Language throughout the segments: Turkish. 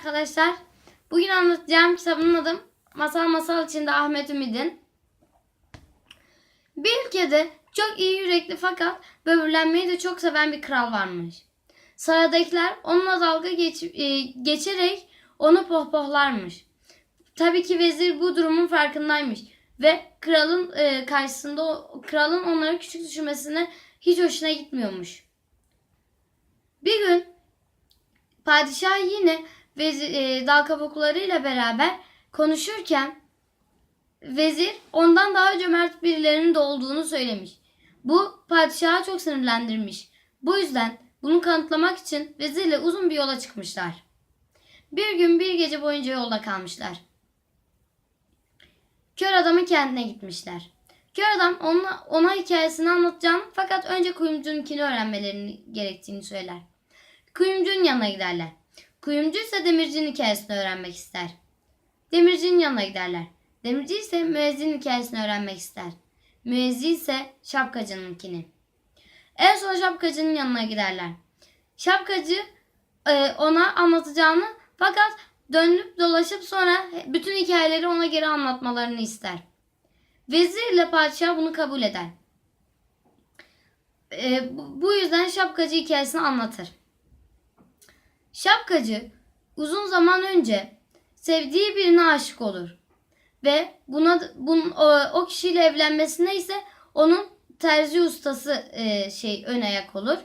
arkadaşlar. Bugün anlatacağım kitabın adı Masal Masal içinde Ahmet Ümid'in. Bir ülkede çok iyi yürekli fakat böbürlenmeyi de çok seven bir kral varmış. Saraydakiler onunla dalga geç- e, geçerek onu pohpohlarmış. Tabii ki vezir bu durumun farkındaymış ve kralın e, karşısında kralın onları küçük düşürmesine hiç hoşuna gitmiyormuş. Bir gün Padişah yine vezi- e, dal kabuklarıyla beraber konuşurken vezir ondan daha cömert birilerinin de olduğunu söylemiş. Bu padişahı çok sinirlendirmiş. Bu yüzden bunu kanıtlamak için vezirle uzun bir yola çıkmışlar. Bir gün bir gece boyunca yolda kalmışlar. Kör adamın kendine gitmişler. Kör adam ona, ona hikayesini anlatacağını fakat önce kuyumcununkini öğrenmelerini gerektiğini söyler. Kuyumcunun yanına giderler. Kuyumcu ise demircinin hikayesini öğrenmek ister. Demircinin yanına giderler. Demirci ise müezzinin hikayesini öğrenmek ister. Müezzin ise şapkacınınkini. En son şapkacının yanına giderler. Şapkacı e, ona anlatacağını fakat dönüp dolaşıp sonra bütün hikayeleri ona geri anlatmalarını ister. Vezir ile padişah bunu kabul eder. E, bu- yüzden şapkacı hikayesini anlatır. Şapkacı uzun zaman önce sevdiği birine aşık olur ve buna bunun, o, o kişiyle evlenmesine ise onun terzi ustası e, şey ön ayak olur.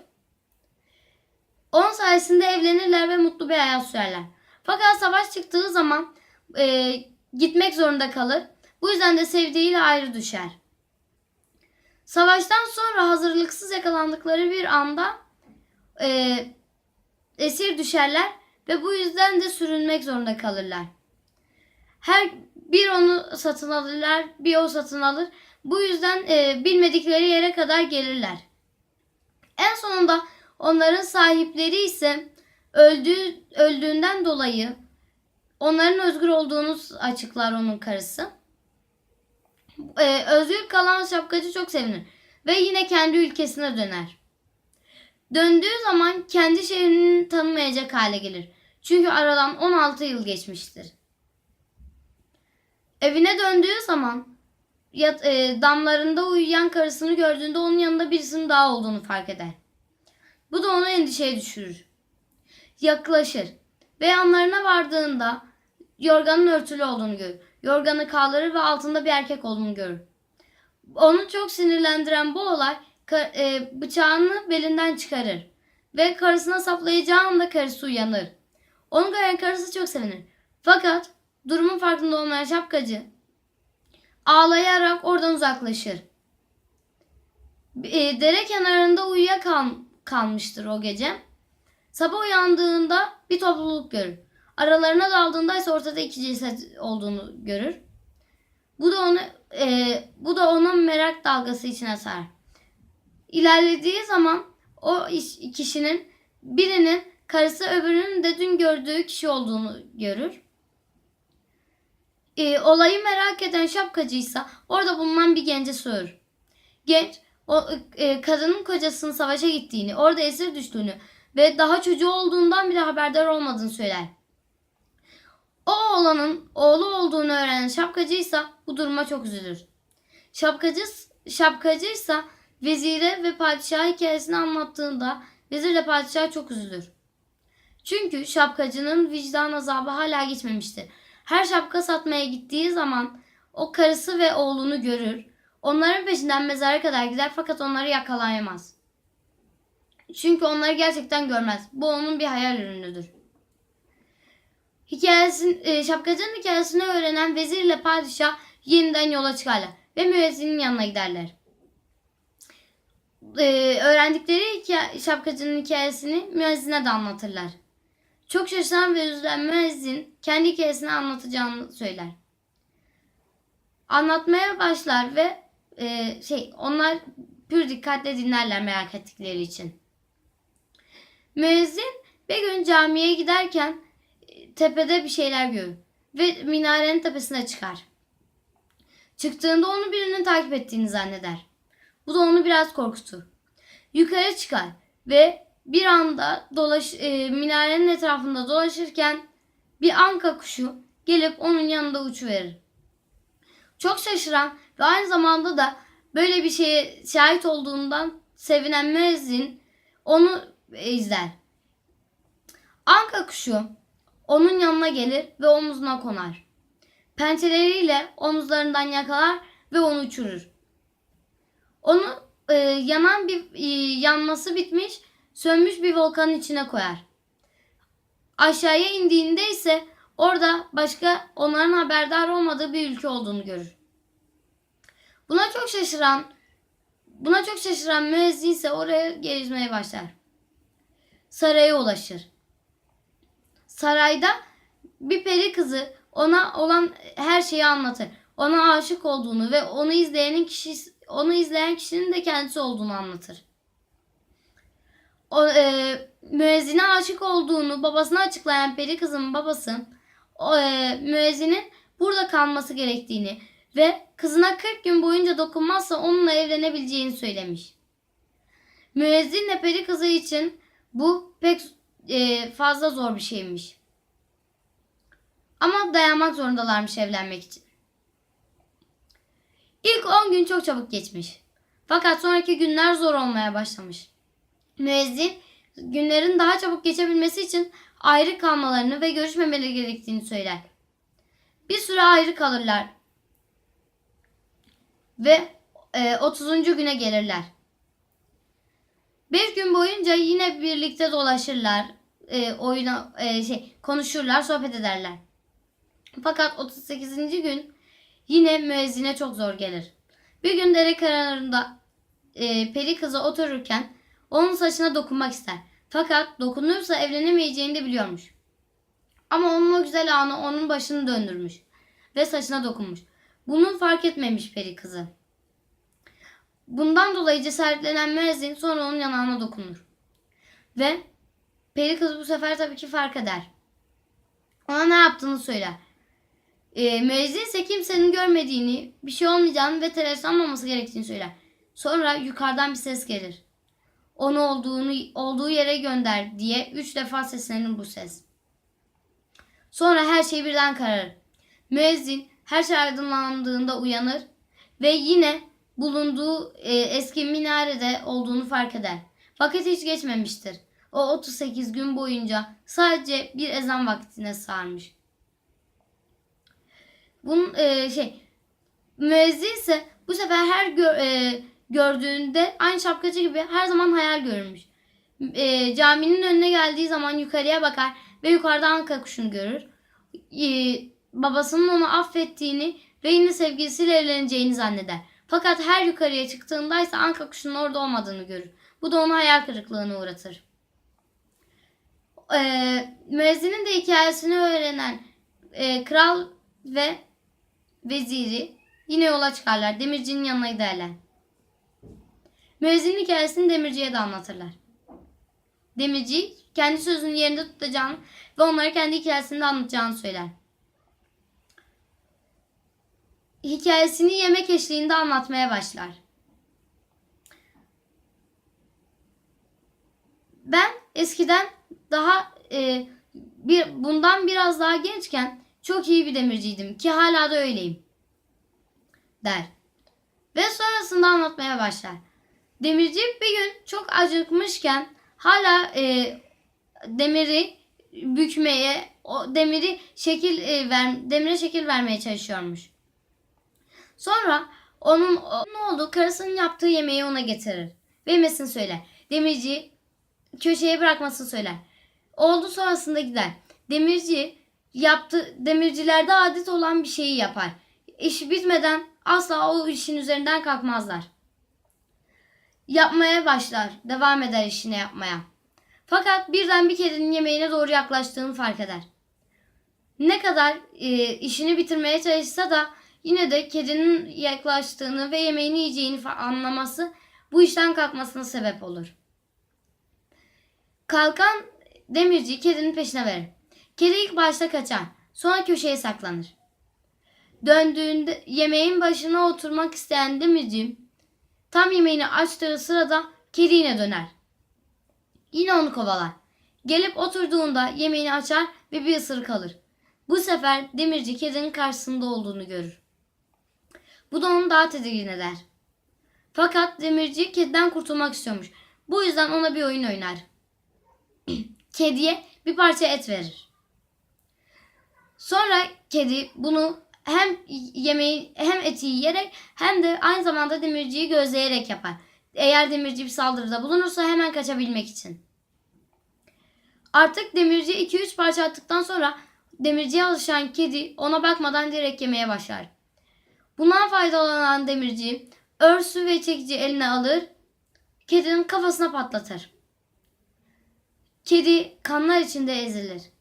Onun sayesinde evlenirler ve mutlu bir hayat sürerler. Fakat savaş çıktığı zaman e, gitmek zorunda kalır. Bu yüzden de sevdiğiyle ayrı düşer. Savaştan sonra hazırlıksız yakalandıkları bir anda e, esir düşerler ve bu yüzden de sürünmek zorunda kalırlar. Her bir onu satın alırlar, bir o satın alır. Bu yüzden e, bilmedikleri yere kadar gelirler. En sonunda onların sahipleri ise öldüğü öldüğünden dolayı onların özgür olduğunu açıklar onun karısı. E, özgür kalan şapkacı çok sevinir ve yine kendi ülkesine döner. Döndüğü zaman kendi şehrini tanımayacak hale gelir. Çünkü aradan 16 yıl geçmiştir. Evine döndüğü zaman yat, e, damlarında uyuyan karısını gördüğünde onun yanında birisinin daha olduğunu fark eder. Bu da onu endişeye düşürür. Yaklaşır ve yanlarına vardığında yorganın örtülü olduğunu görür. Yorganı kaldırır ve altında bir erkek olduğunu görür. Onu çok sinirlendiren bu olay bıçağını belinden çıkarır. Ve karısına saplayacağı anda karısı uyanır. Onu gören karısı çok sevinir. Fakat durumun farkında olmayan şapkacı ağlayarak oradan uzaklaşır. E, dere kenarında uyuyakal kalmıştır o gece. Sabah uyandığında bir topluluk görür. Aralarına daldığında ise ortada iki ceset olduğunu görür. Bu da onu e, bu da onun merak dalgası içine sarar. İlerlediği zaman o iş- kişinin birinin karısı öbürünün de dün gördüğü kişi olduğunu görür. E, olayı merak eden şapkacıysa orada bulunan bir gence sorur. Genç o e, kadının kocasının savaşa gittiğini, orada esir düştüğünü ve daha çocuğu olduğundan bile haberdar olmadığını söyler. O oğlanın oğlu olduğunu öğrenen şapkacıysa bu duruma çok üzülür. Şapkacı şapkacıysa vezire ve padişah hikayesini anlattığında vezirle padişah çok üzülür. Çünkü şapkacının vicdan azabı hala geçmemiştir. Her şapka satmaya gittiği zaman o karısı ve oğlunu görür. Onların peşinden mezara kadar gider fakat onları yakalayamaz. Çünkü onları gerçekten görmez. Bu onun bir hayal ürünüdür. Hikayesin, e, şapkacının hikayesini öğrenen vezir ile padişah yeniden yola çıkarlar ve müezzinin yanına giderler. E, öğrendikleri hikaye, şapkacının hikayesini müezzine de anlatırlar. Çok şaşıran ve üzülen müezzin kendi hikayesini anlatacağını söyler. Anlatmaya başlar ve e, şey onlar pür dikkatle dinlerler merak ettikleri için. Müezzin bir gün camiye giderken e, tepede bir şeyler görür ve minarenin tepesine çıkar. Çıktığında onu birinin takip ettiğini zanneder. Bu da onu biraz korkutur. Yukarı çıkar ve bir anda dolaş e, minarenin etrafında dolaşırken bir anka kuşu gelip onun yanında uçuverir. Çok şaşıran ve aynı zamanda da böyle bir şeye şahit olduğundan sevinen müezzin onu izler. Anka kuşu onun yanına gelir ve omuzuna konar. Pençeleriyle omuzlarından yakalar ve onu uçurur. Yanan bir e, yanması bitmiş, sönmüş bir volkanın içine koyar. Aşağıya indiğinde ise orada başka onların haberdar olmadığı bir ülke olduğunu görür. Buna çok şaşıran buna çok şaşıran müezzin ise oraya gezmeye başlar. Saraya ulaşır. Sarayda bir peri kızı ona olan her şeyi anlatır. Ona aşık olduğunu ve onu izleyenin kişi onu izleyen kişinin de kendisi olduğunu anlatır. O, e, müezzine aşık olduğunu babasına açıklayan peri kızın babası o, e, müezzinin burada kalması gerektiğini ve kızına 40 gün boyunca dokunmazsa onunla evlenebileceğini söylemiş. Müezzinle peri kızı için bu pek e, fazla zor bir şeymiş. Ama dayanmak zorundalarmış evlenmek için. İlk 10 gün çok çabuk geçmiş. Fakat sonraki günler zor olmaya başlamış. Müezzin günlerin daha çabuk geçebilmesi için ayrı kalmalarını ve görüşmemeleri gerektiğini söyler. Bir süre ayrı kalırlar ve e, 30. güne gelirler. Bir gün boyunca yine birlikte dolaşırlar, e, oyuna e, şey konuşurlar, sohbet ederler. Fakat 38. gün yine müezzine çok zor gelir. Bir gün dere kenarında e, peri kızı otururken onun saçına dokunmak ister. Fakat dokunursa evlenemeyeceğini de biliyormuş. Ama onun o güzel anı onun başını döndürmüş ve saçına dokunmuş. Bunu fark etmemiş peri kızı. Bundan dolayı cesaretlenen müezzin sonra onun yanağına dokunur. Ve peri kız bu sefer tabii ki fark eder. Ona ne yaptığını söyler. E, müezzin ise kimsenin görmediğini, bir şey olmayacağını ve telaşlanmaması gerektiğini söyler. Sonra yukarıdan bir ses gelir. Onu olduğunu olduğu yere gönder diye üç defa seslenir bu ses. Sonra her şey birden kararır. Müezzin her şey aydınlandığında uyanır ve yine bulunduğu e, eski minarede olduğunu fark eder. Fakat hiç geçmemiştir. O 38 gün boyunca sadece bir ezan vaktine sarmış. Bunun e, şey müezzin ise bu sefer her gör, e, gördüğünde aynı şapkacı gibi her zaman hayal görürmüş. E, caminin önüne geldiği zaman yukarıya bakar ve yukarıda anka kuşunu görür. E, babasının onu affettiğini ve yine sevgilisiyle evleneceğini zanneder. Fakat her yukarıya çıktığında ise anka kuşunun orada olmadığını görür. Bu da onu hayal kırıklığına uğratır. E, müezzinin de hikayesini öğrenen e, kral ve veziri yine yola çıkarlar. Demircinin yanına giderler. Müezzinin hikayesini demirciye de anlatırlar. Demirci kendi sözünün yerinde tutacağını ve onlara kendi hikayesini de anlatacağını söyler. Hikayesini yemek eşliğinde anlatmaya başlar. Ben eskiden daha e, bir bundan biraz daha gençken çok iyi bir demirciydim ki hala da öyleyim der. Ve sonrasında anlatmaya başlar. Demirci bir gün çok acıkmışken hala e, demiri bükmeye, o demiri şekil e, ver, demire şekil vermeye çalışıyormuş. Sonra onun ne oldu? Karısının yaptığı yemeği ona getirir. Ve söyler. Demirci köşeye bırakmasını söyler. Oldu sonrasında gider. Demirci yaptı demircilerde adet olan bir şeyi yapar. İş bitmeden asla o işin üzerinden kalkmazlar. Yapmaya başlar, devam eder işine yapmaya. Fakat birden bir kedinin yemeğine doğru yaklaştığını fark eder. Ne kadar e, işini bitirmeye çalışsa da yine de kedinin yaklaştığını ve yemeğini yiyeceğini anlaması bu işten kalkmasına sebep olur. Kalkan demirci kedinin peşine verir. Kedi ilk başta kaçar. Sonra köşeye saklanır. Döndüğünde yemeğin başına oturmak isteyen demirci tam yemeğini açtığı sırada kedi yine döner. Yine onu kovalar. Gelip oturduğunda yemeğini açar ve bir ısırık alır. Bu sefer demirci kedinin karşısında olduğunu görür. Bu da onu daha tedirgin eder. Fakat demirci kediden kurtulmak istiyormuş. Bu yüzden ona bir oyun oynar. Kediye bir parça et verir. Sonra kedi bunu hem yemeği hem eti yiyerek hem de aynı zamanda demirciyi gözleyerek yapar. Eğer demirci bir saldırıda bulunursa hemen kaçabilmek için. Artık demirci 2-3 parça attıktan sonra demirciye alışan kedi ona bakmadan direkt yemeye başlar. Bundan faydalanan demirci örsü ve çekici eline alır, kedinin kafasına patlatır. Kedi kanlar içinde ezilir.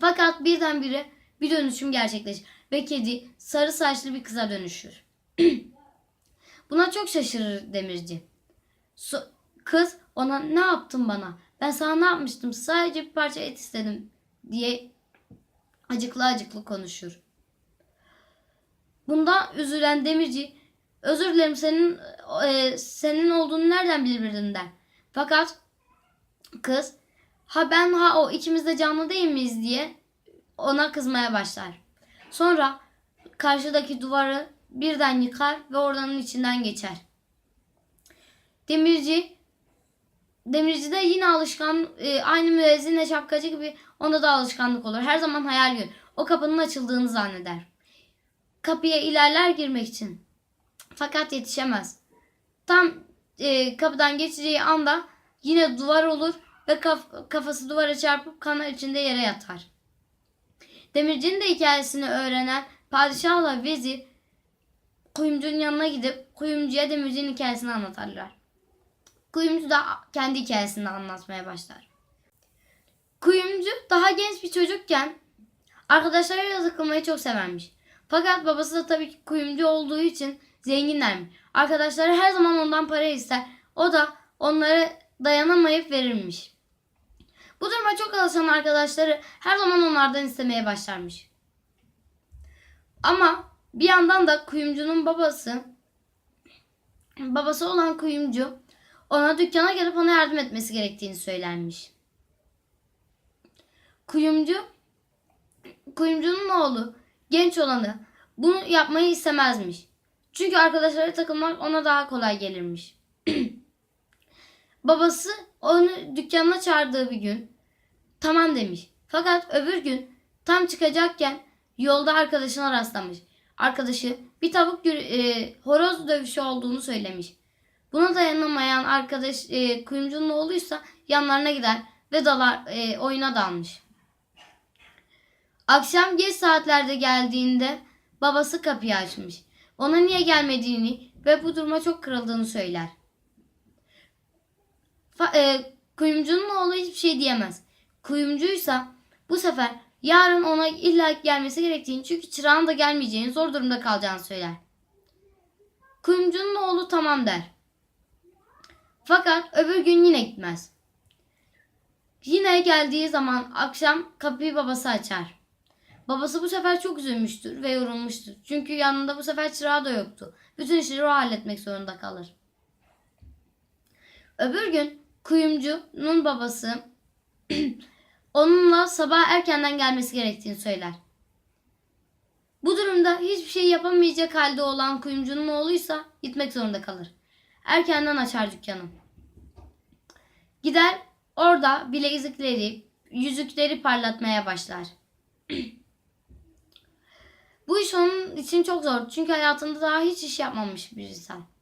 Fakat birdenbire bir dönüşüm gerçekleşir ve kedi sarı saçlı bir kıza dönüşür. Buna çok şaşırır demirci. So- kız ona ne yaptın bana? Ben sana ne yapmıştım? Sadece bir parça et istedim diye acıklı acıklı konuşur. Bundan üzülen demirci özür dilerim senin e, senin olduğunu nereden bilebilirdin der. Fakat kız ha ben ha o ikimiz de canlı değil miyiz diye ona kızmaya başlar. Sonra karşıdaki duvarı birden yıkar ve oradanın içinden geçer. Demirci Demirci de yine alışkan e, aynı müezzinle şapkacı gibi onda da alışkanlık olur. Her zaman hayal görür. O kapının açıldığını zanneder. Kapıya ilerler girmek için. Fakat yetişemez. Tam e, kapıdan geçeceği anda yine duvar olur ve kaf- kafası duvara çarpıp kanlar içinde yere yatar. Demircinin de hikayesini öğrenen padişahla vezir kuyumcunun yanına gidip kuyumcuya demircinin hikayesini anlatarlar. Kuyumcu da kendi hikayesini anlatmaya başlar. Kuyumcu daha genç bir çocukken arkadaşlarıyla takılmayı çok severmiş. Fakat babası da tabii ki kuyumcu olduğu için zenginlermiş. Arkadaşları her zaman ondan para ister. O da onları dayanamayıp verirmiş. Bu duruma çok alışan arkadaşları her zaman onlardan istemeye başlarmış. Ama bir yandan da kuyumcunun babası babası olan kuyumcu ona dükkana gelip ona yardım etmesi gerektiğini söylenmiş. Kuyumcu kuyumcunun oğlu genç olanı bunu yapmayı istemezmiş. Çünkü arkadaşları takılmak ona daha kolay gelirmiş. Babası onu dükkanına çağırdığı bir gün tamam demiş. Fakat öbür gün tam çıkacakken yolda arkadaşına rastlamış. Arkadaşı bir tavuk e, horoz dövüşü olduğunu söylemiş. Buna dayanamayan arkadaş e, kuyumcunun oğluysa yanlarına gider ve dalar e, oyuna dalmış. Akşam geç saatlerde geldiğinde babası kapıyı açmış. Ona niye gelmediğini ve bu duruma çok kırıldığını söyler. Fa- e, kuyumcunun oğlu hiçbir şey diyemez. Kuyumcuysa bu sefer yarın ona illa gelmesi gerektiğini çünkü çırağın da gelmeyeceğini zor durumda kalacağını söyler. Kuyumcunun oğlu tamam der. Fakat öbür gün yine gitmez. Yine geldiği zaman akşam kapıyı babası açar. Babası bu sefer çok üzülmüştür ve yorulmuştur. Çünkü yanında bu sefer çırağı da yoktu. Bütün işleri o halletmek zorunda kalır. Öbür gün kuyumcunun babası onunla sabah erkenden gelmesi gerektiğini söyler. Bu durumda hiçbir şey yapamayacak halde olan kuyumcunun oğluysa gitmek zorunda kalır. Erkenden açar dükkanı. Gider orada bilezikleri, yüzükleri parlatmaya başlar. Bu iş onun için çok zor. Çünkü hayatında daha hiç iş yapmamış bir insan.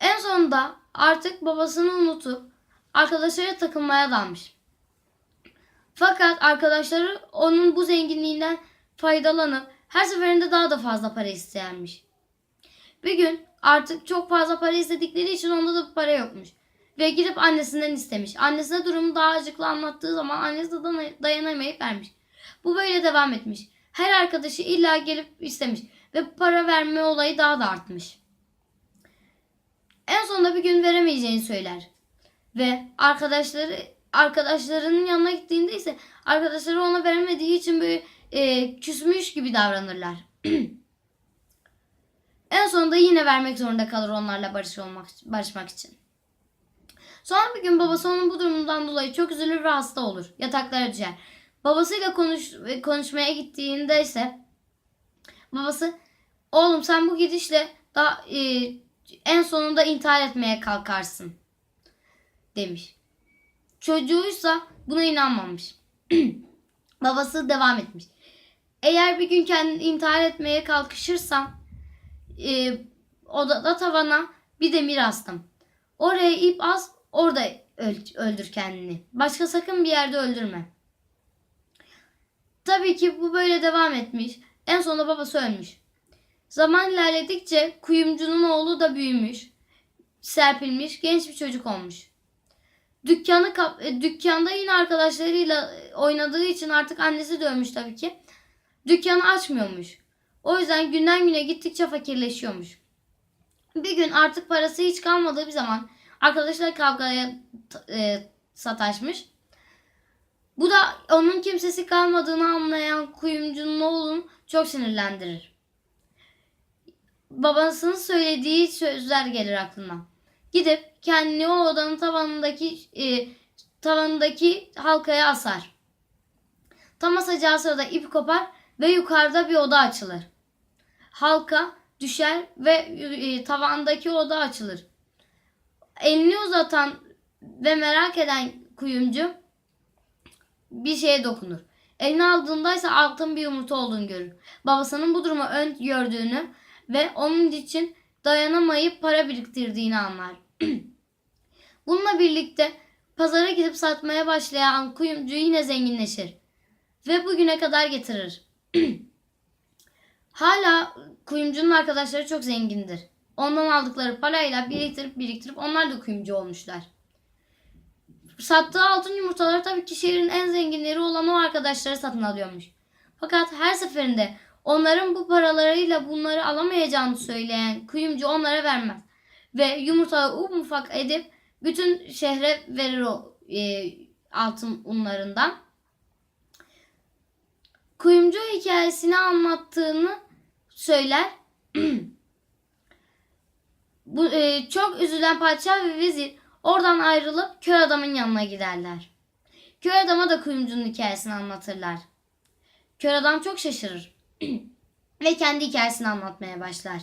En sonunda artık babasını unutup arkadaşlarıyla takılmaya dalmış. Fakat arkadaşları onun bu zenginliğinden faydalanıp her seferinde daha da fazla para isteyenmiş. Bir gün artık çok fazla para istedikleri için onda da para yokmuş. Ve gidip annesinden istemiş. Annesine durumu daha acıklı anlattığı zaman annesi de dayanamayıp vermiş. Bu böyle devam etmiş. Her arkadaşı illa gelip istemiş. Ve para verme olayı daha da artmış. En sonunda bir gün veremeyeceğini söyler. Ve arkadaşları arkadaşlarının yanına gittiğinde ise arkadaşları ona veremediği için böyle e, küsmüş gibi davranırlar. en sonunda yine vermek zorunda kalır onlarla barış olmak, barışmak için. Sonra bir gün babası onun bu durumundan dolayı çok üzülür ve hasta olur. Yataklara düşer. Babasıyla konuş, konuşmaya gittiğinde ise babası oğlum sen bu gidişle daha e, en sonunda intihar etmeye kalkarsın demiş. Çocuğuysa buna inanmamış. Babası devam etmiş. Eğer bir gün kendini intihar etmeye kalkışırsan e, odada tavana bir demir astım. Oraya ip as orada öl- öldür kendini. Başka sakın bir yerde öldürme. Tabii ki bu böyle devam etmiş. En sonunda babası ölmüş. Zaman ilerledikçe kuyumcunun oğlu da büyümüş. Serpilmiş genç bir çocuk olmuş. Dükkanı kap- e, dükkanda yine arkadaşlarıyla e, oynadığı için artık annesi dövmüş tabii ki. Dükkanı açmıyormuş. O yüzden günden güne gittikçe fakirleşiyormuş. Bir gün artık parası hiç kalmadığı bir zaman arkadaşlar kavgaya e, sataşmış. Bu da onun kimsesi kalmadığını anlayan kuyumcunun oğlunu çok sinirlendirir. Babasının söylediği sözler gelir aklına. Gidip kendini o odanın tavanındaki e, tavanındaki halkaya asar. Tam asacağı sırada ip kopar ve yukarıda bir oda açılır. Halka düşer ve e, tavandaki oda açılır. Elini uzatan ve merak eden kuyumcu bir şeye dokunur. Elini aldığında ise altın bir yumurta olduğunu görür. Babasının bu durumu ön gördüğünü ve onun için dayanamayıp para biriktirdiğini anlar. Bununla birlikte pazara gidip satmaya başlayan kuyumcu yine zenginleşir ve bugüne kadar getirir. Hala kuyumcunun arkadaşları çok zengindir. Ondan aldıkları parayla biriktirip biriktirip onlar da kuyumcu olmuşlar. Sattığı altın yumurtaları tabii ki şehrin en zenginleri olan o arkadaşları satın alıyormuş. Fakat her seferinde onların bu paralarıyla bunları alamayacağını söyleyen kuyumcu onlara vermez. Ve yumurtaları un ufak edip bütün şehre verir o e, altın unlarından. Kuyumcu hikayesini anlattığını söyler. Bu e, çok üzülen padişah ve vezir oradan ayrılıp kör adamın yanına giderler. Kör adama da kuyumcunun hikayesini anlatırlar. Kör adam çok şaşırır ve kendi hikayesini anlatmaya başlar.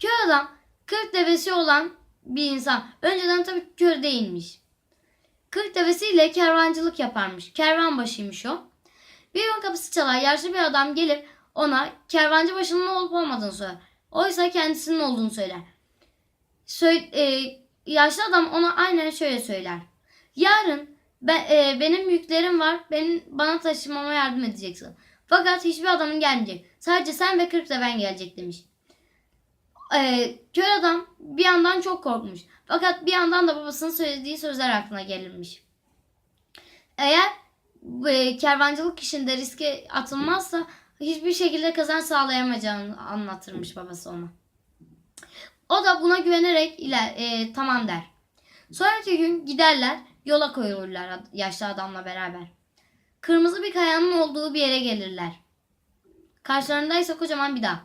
Kör adam 40 devesi olan bir insan. Önceden tabii kör değilmiş. 40 devesiyle kervancılık yaparmış. Kervan başıymış o. Bir gün kapısı çalar. Yaşlı bir adam gelir ona kervancı başının olup olmadığını söyler. Oysa kendisinin olduğunu söyler. Sö- e, yaşlı adam ona aynen şöyle söyler. Yarın ben, e, benim yüklerim var. Benim bana taşımama yardım edeceksin. Fakat hiçbir adamın gelmeyecek. Sadece sen ve 40 da ben gelecek demiş. E, kör adam bir yandan çok korkmuş. Fakat bir yandan da babasının söylediği sözler aklına gelirmiş. Eğer e, kervancılık işinde riske atılmazsa hiçbir şekilde kazanç sağlayamayacağını anlatırmış babası ona. O da buna güvenerek iler, e, tamam der. Sonraki gün giderler yola koyulurlar yaşlı adamla beraber. Kırmızı bir kayanın olduğu bir yere gelirler. Karşılarında ise kocaman bir dağ.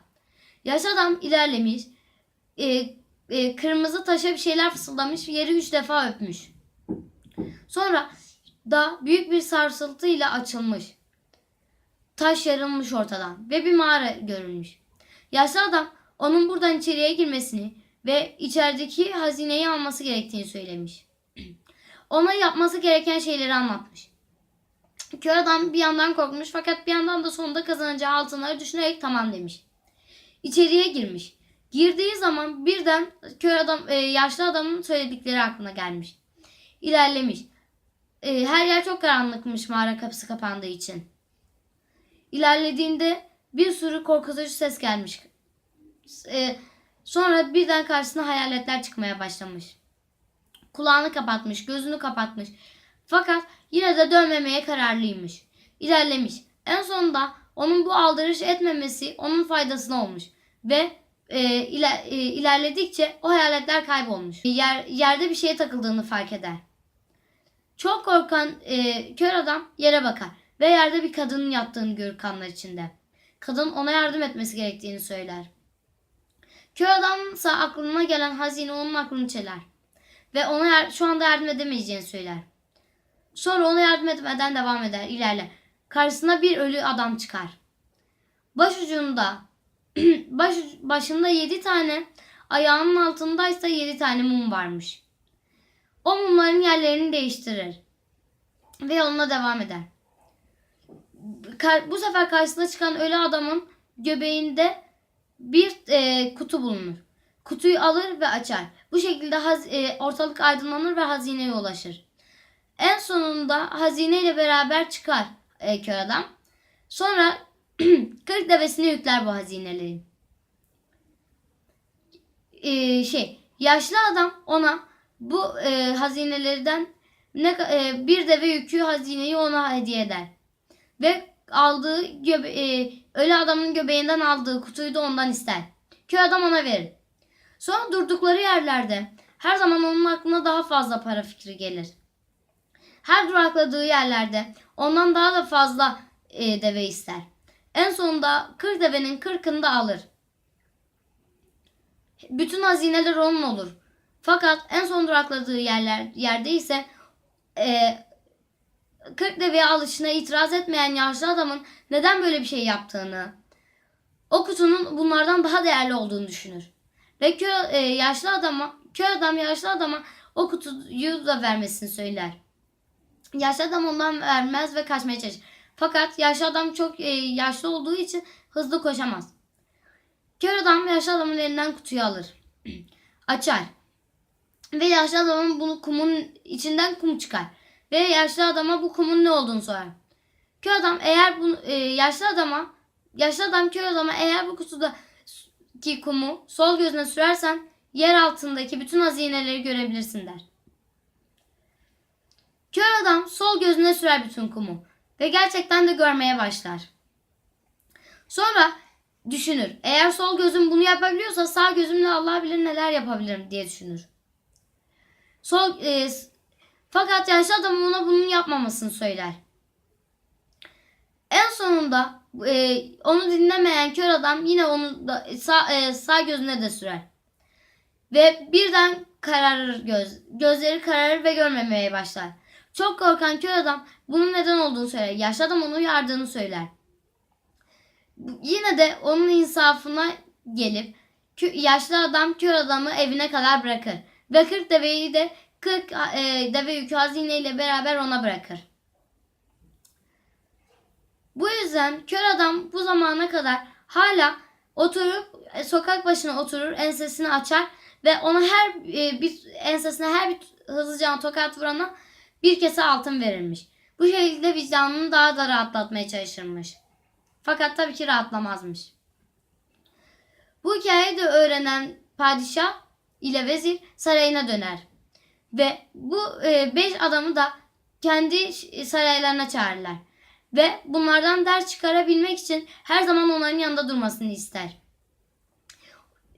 Yaşlı adam ilerlemiş, e, e, kırmızı taşa bir şeyler fısıldamış, yeri üç defa öpmüş. Sonra da büyük bir sarsıntıyla açılmış. Taş yarılmış ortadan ve bir mağara görülmüş. Yaşlı adam onun buradan içeriye girmesini ve içerideki hazineyi alması gerektiğini söylemiş. Ona yapması gereken şeyleri anlatmış. Kör adam bir yandan korkmuş fakat bir yandan da sonunda kazanacağı altınları düşünerek tamam demiş. İçeriye girmiş. Girdiği zaman birden kör adam, e, yaşlı adamın söyledikleri aklına gelmiş. İlerlemiş. E, her yer çok karanlıkmış mağara kapısı kapandığı için. İlerlediğinde bir sürü korkutucu ses gelmiş. E, sonra birden karşısına hayaletler çıkmaya başlamış. Kulağını kapatmış, gözünü kapatmış. Fakat yine de dönmemeye kararlıymış. İlerlemiş. En sonunda onun bu aldırış etmemesi onun faydasına olmuş. Ve e, iler, e, ilerledikçe o hayaletler kaybolmuş. Yer, yerde bir şeye takıldığını fark eder. Çok korkan e, kör adam yere bakar ve yerde bir kadının yattığını görür kanlar içinde. Kadın ona yardım etmesi gerektiğini söyler. Kör adamsa aklına gelen hazine onun aklını çeler ve ona şu anda yardım edemeyeceğini söyler. Sonra ona yardım etmeden devam eder, ilerler. Karşısına bir ölü adam çıkar. Başucunda baş, başında yedi tane, ayağının altındaysa yedi tane mum varmış. O mumların yerlerini değiştirir ve yoluna devam eder. Bu sefer karşısına çıkan ölü adamın göbeğinde bir e, kutu bulunur. Kutuyu alır ve açar. Bu şekilde haz- e, ortalık aydınlanır ve hazineye ulaşır. En sonunda hazineyle beraber çıkar e, kör adam. Sonra 40 devesine yükler bu hazineleri. E, şey yaşlı adam ona bu e, hazinelerden ne e, bir deve yükü hazineyi ona hediye eder. Ve aldığı göbe e, ölü adamın göbeğinden aldığı kutuyu da ondan ister. Köy adam ona verir. Sonra durdukları yerlerde her zaman onun aklına daha fazla para fikri gelir. Her durakladığı yerlerde ondan daha da fazla e, deve ister. En sonunda kır devenin kırkını da alır. Bütün hazineler onun olur. Fakat en son durakladığı yerler yerde ise e, 40 deveye alışına itiraz etmeyen yaşlı adamın neden böyle bir şey yaptığını, o kutunun bunlardan daha değerli olduğunu düşünür. Ve kö, e, yaşlı adama, köy adam yaşlı adama o kutuyu da vermesini söyler. Yaşlı adam ondan vermez ve kaçmaya çalışır. Fakat yaşlı adam çok e, yaşlı olduğu için hızlı koşamaz. Kör adam yaşlı adamın elinden kutuyu alır. Açar. Ve yaşlı adamın bunu kumun içinden kum çıkar. Ve yaşlı adama bu kumun ne olduğunu sorar. Kör adam eğer bu e, yaşlı adama yaşlı adam kör adama eğer bu kutuda ki kumu sol gözüne sürersen yer altındaki bütün hazineleri görebilirsin der. Kör adam sol gözüne sürer bütün kumu ve gerçekten de görmeye başlar. Sonra düşünür. Eğer sol gözüm bunu yapabiliyorsa sağ gözümle Allah bilir neler yapabilirim diye düşünür. Sol e, fakat yaşlı adam ona bunun yapmamasını söyler. En sonunda e, onu dinlemeyen kör adam yine onu da sağ, e, sağ gözüne de sürer. Ve birden kararır göz. Gözleri kararır ve görmemeye başlar. Çok korkan kör adam bunun neden olduğunu söyler. Yaşlı adam onu uyardığını söyler. Yine de onun insafına gelip yaşlı adam kör adamı evine kadar bırakır. Ve 40 deveyi de 40 e, deve yükü hazineyle beraber ona bırakır. Bu yüzden kör adam bu zamana kadar hala oturup e, sokak başına oturur, ensesini açar ve ona her e, bir ensesine her bir hızlıca tokat vurana bir kese altın verirmiş. Bu şekilde vicdanını daha da rahatlatmaya çalışırmış. Fakat tabii ki rahatlamazmış. Bu hikayeyi de öğrenen padişah ile vezir sarayına döner. Ve bu e, beş adamı da kendi saraylarına çağırırlar. Ve bunlardan ders çıkarabilmek için her zaman onların yanında durmasını ister.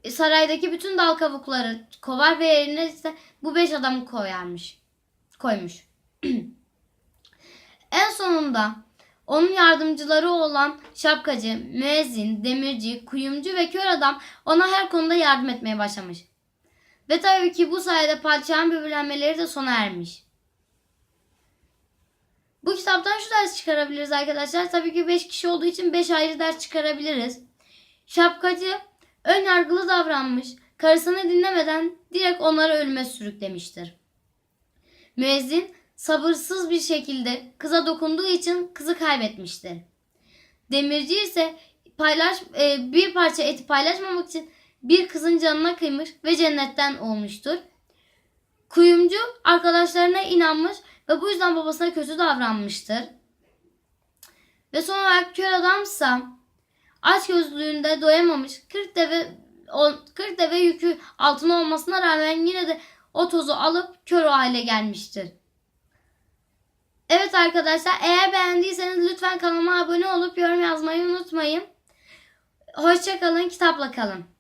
E, Saraydaki bütün dal kabukları kovar ve yerine ise bu beş adamı koyarmış. Koymuş. en sonunda onun yardımcıları olan şapkacı, müezzin, demirci, kuyumcu ve kör adam ona her konuda yardım etmeye başlamış. Ve tabii ki bu sayede padişahın böbürlenmeleri de sona ermiş. Bu kitaptan şu ders çıkarabiliriz arkadaşlar. Tabii ki 5 kişi olduğu için 5 ayrı ders çıkarabiliriz. Şapkacı ön yargılı davranmış. Karısını dinlemeden direkt onları ölüme sürüklemiştir. Müezzin sabırsız bir şekilde kıza dokunduğu için kızı kaybetmiştir. Demirci ise paylaş e, bir parça eti paylaşmamak için bir kızın canına kıymış ve cennetten olmuştur. Kuyumcu arkadaşlarına inanmış ve bu yüzden babasına kötü davranmıştır. Ve son olarak kör adamsa aç gözlüğünde doyamamış 40 deve o- 40 deve yükü altına olmasına rağmen yine de o tozu alıp kör o hale gelmiştir. Evet arkadaşlar eğer beğendiyseniz lütfen kanalıma abone olup yorum yazmayı unutmayın. Hoşçakalın kitapla kalın.